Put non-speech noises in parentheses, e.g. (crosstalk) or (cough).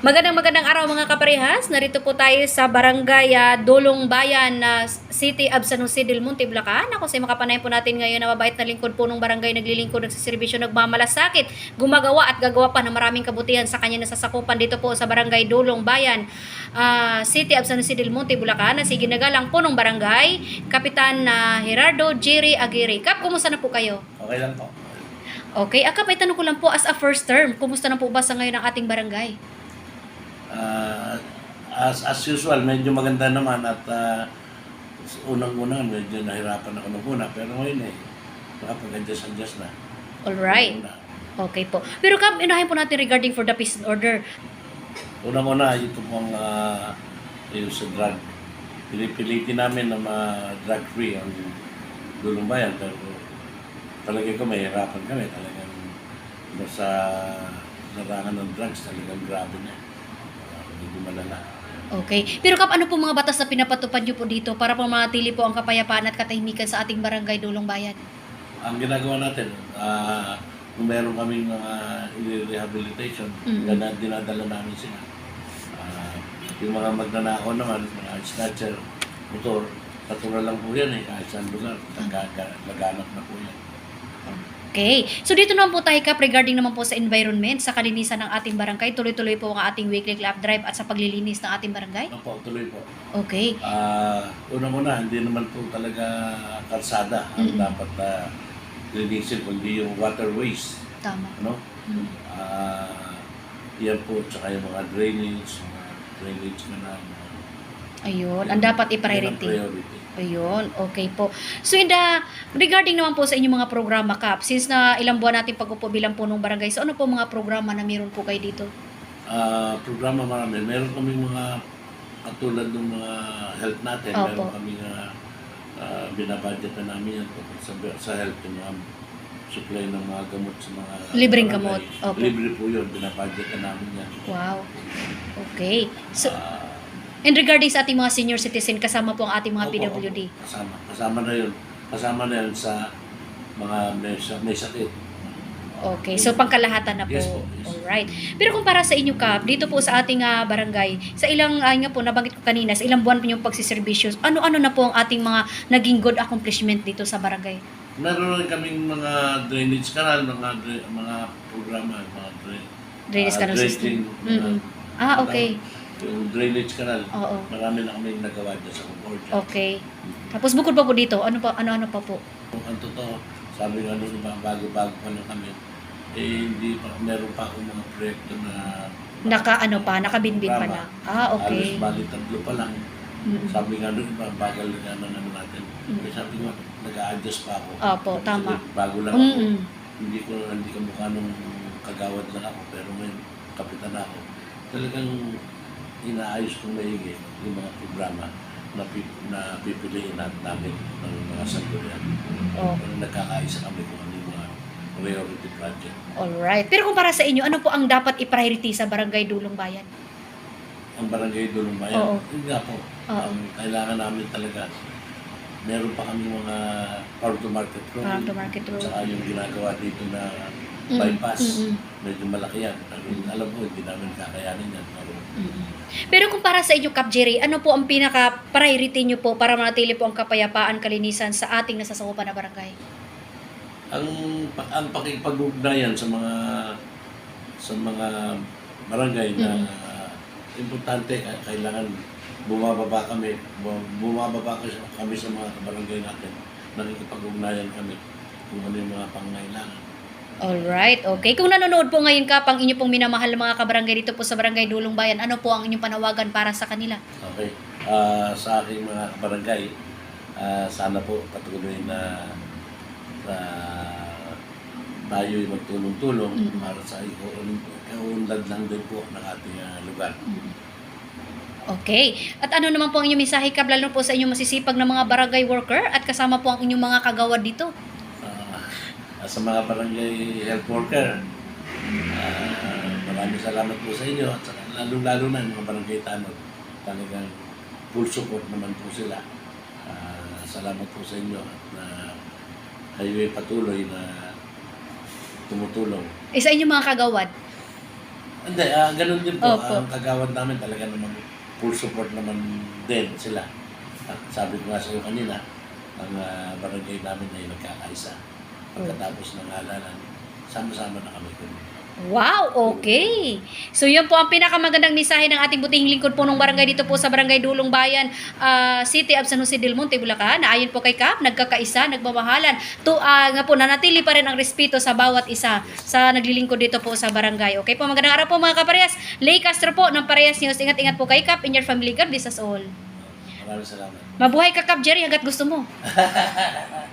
Magandang magandang araw mga kaparehas. Narito po tayo sa Barangay ah, Dulong Bayan na City of San Jose del Monte, Bulacan. Ako sa makapanayan po natin ngayon na mabait na lingkod po ng barangay naglilingkod nagsiservisyo nagmamalasakit, gumagawa at gagawa pa ng maraming kabutihan sa kanya nasasakupan dito po sa Barangay Dulong Bayan, ah, City of San Jose del Monte, Bulacan. Na sige nagalang po ng barangay, Kapitan na Gerardo Jerry Aguirre. Kap, kumusta na po kayo? Okay lang po. Okay, Akap, may tanong ko lang po as a first term, kumusta na po ba sa ngayon ang ating barangay? Ah, as, as usual, medyo maganda naman at ah, unang-una medyo nahirapan ako nung una pero ngayon eh nakapag-adjust-adjust na. Alright. Unang-una, Okay po. Pero Kap, inahin po natin regarding for the peace and order. unang-una ito pong uh, yung sa drug. Pinipilitin namin na ma-drug free ang dulong bayan pero talaga ko mahirapan kami talagang sa larangan ng drugs talagang grabe na. Uh, malala. Okay. Pero Kap, ano po mga batas na pinapatupad niyo po dito para po manatili po ang kapayapaan at katahimikan sa ating barangay Dulong Bayan? ang ginagawa natin, ah kung meron kaming mga rehabilitation, Mm. mm dinadala namin sila. Ah, yung mga magnanakaw naman, mga snatcher, motor, natural lang po yan eh, kahit saan lugar, nagaga- laganap na po yan. Okay. So dito naman po tayo Kap regarding naman po sa environment, sa kalinisan ng ating barangay. Tuloy-tuloy po ang ating weekly lap drive at sa paglilinis ng ating barangay. Ano po, tuloy po. Okay. Ah, unang-una, hindi naman po talaga kalsada ang Mm. dapat na linisin, kundi yung waterways. Tama. Ano? Mm. Ah, yan po, tsaka yung mga drainage, mga drainage na na. Ayun. Ang dapat i-priority. priority. Ayun, okay po. So in the, regarding naman po sa inyong mga programa, Kap, since na ilang buwan natin pag-upo bilang punong barangay, so ano po mga programa na meron po kayo dito? Ah, programa marami. Meron kami mga katulad ng mga health natin. Opo. Meron kami nga uh, binabudget na namin yan sa, sa health. Yung mga supply ng mga gamot sa mga Libreng barangay. gamot. Opo. Libre po yun. Binabudget na namin yan. Wow. Okay. So, Ah, in regarding sa ating mga senior citizen, kasama po ang ating mga opo, PWD. opo. Kasama. Kasama na yun. Kasama na yun sa mga may, may sakit. Okay, so pangkalahatan na po. Yes po, yes. Alright. Pero kung para sa inyo, Kap, dito po sa ating ah, barangay, sa ilang, ay nga po, nabanggit ko kanina, sa ilang buwan po yung pagsiservisyo, ano-ano na po ang ating mga naging good accomplishment dito sa barangay? Meron rin kaming mga drainage canal, mga dra- mga programa, mga dra- Drainage ah, canal system. mga- Mm-mm. Ah, okay. Yung drainage canal, Oo. marami na kami nagawa dyan sa Concordia. Okay. Tapos bukod pa po dito, ano pa ano-ano pa po? Kung ang totoo, sabi nga nung iba, bago-bago pa lang kami, eh hindi pa, meron pa akong mga proyekto na Naka ano pa, nakabinbin pa lang. Ah, okay. halos bali tatlo pa lang. Mm-mm. Sabi nga nung iba, bagal nga ng ano natin. Mm. Eh, sabi nga, nag-a-adjust pa ako. Opo, Kasi tama. Bago lang ako. Mm-mm. Hindi ko hindi ko mukha nung kagawad lang ako, pero ngayon, kapitan ako. Talagang inaayos kong maigi yung mga programa na, pi- na pipiliin nat- namin ng mga sanggunian. Oh. Nagkakaisa kami kung ano yung mga priority project. Alright. Pero kung para sa inyo, ano po ang dapat i-priority sa barangay Dulong Bayan? Ang barangay Dulong Bayan, Oo. yun nga po, Oo. ang kailangan namin talaga, meron pa kami mga farm to market road, Farm to market road. saka yung ginagawa dito na Mm, bypass, mm, mm. medyo malaki yan. Pero alam ko, hindi namin kakayanin yan. Pero Mm-mm. Pero kung para sa inyo, Kap Jerry, ano po ang pinaka-priority nyo po para manatili po ang kapayapaan, kalinisan sa ating nasasakupan na barangay? ang ang pakipag-ugnayan sa mga sa mga barangay na importante ka- kailangan bumababa kami bu- bumababa kami sa mga barangay natin nakikipag-ugnayan kami kung ano yung mga pangangailangan Alright, okay. Kung nanonood po ngayon ka, pang inyo pong minamahal na mga kabarangay dito po sa Barangay Dulong Bayan, ano po ang inyong panawagan para sa kanila? okay Ah, sa aking mga barangay ah, sana po patuloy na na tayo'y magtulong-tulong Mm. para sa ikaunlad lang din po ng ating ah, lugar. Okay. At ano naman po ang inyong mensahe, Kap, lalo po sa inyong masisipag na mga barangay worker at kasama po ang inyong mga kagawad dito? Sa mga barangay health worker, ah, maraming salamat po sa inyo at saka lalo-lalo na yung mga barangay tanod. Talagang full support naman po sila. Ah, salamat po sa inyo at na kayo ay patuloy na tumutulong. Eh, sa inyong mga kagawad? Hindi, ah, ganun din po. Opo. Ang kagawad namin talaga naman full support naman din sila. At sabi ko nga sa iyo kanina, ang ah, barangay namin ay nagkakaisa. Pagkatapos ng halalan, sama-sama na kami kung Wow, okay. So yun po ang pinakamagandang mensahe ng ating butihing lingkod po ng barangay dito po sa Barangay Dulong Bayan, ah, City of San Jose del Monte, Bulacan. Na ayon po kay Kap, nagkakaisa, nagmamahalan. To, ah, nga po, nanatili pa rin ang respeto sa bawat isa sa naglilingkod dito po sa barangay. Okay po, magandang araw po mga kaparehas. Lay Castro po ng Parehas News. Ingat-ingat po kay Kap in your family. God bless us all. maraming salamat. Mabuhay ka Kap Jerry hanggat gusto mo. (laughs)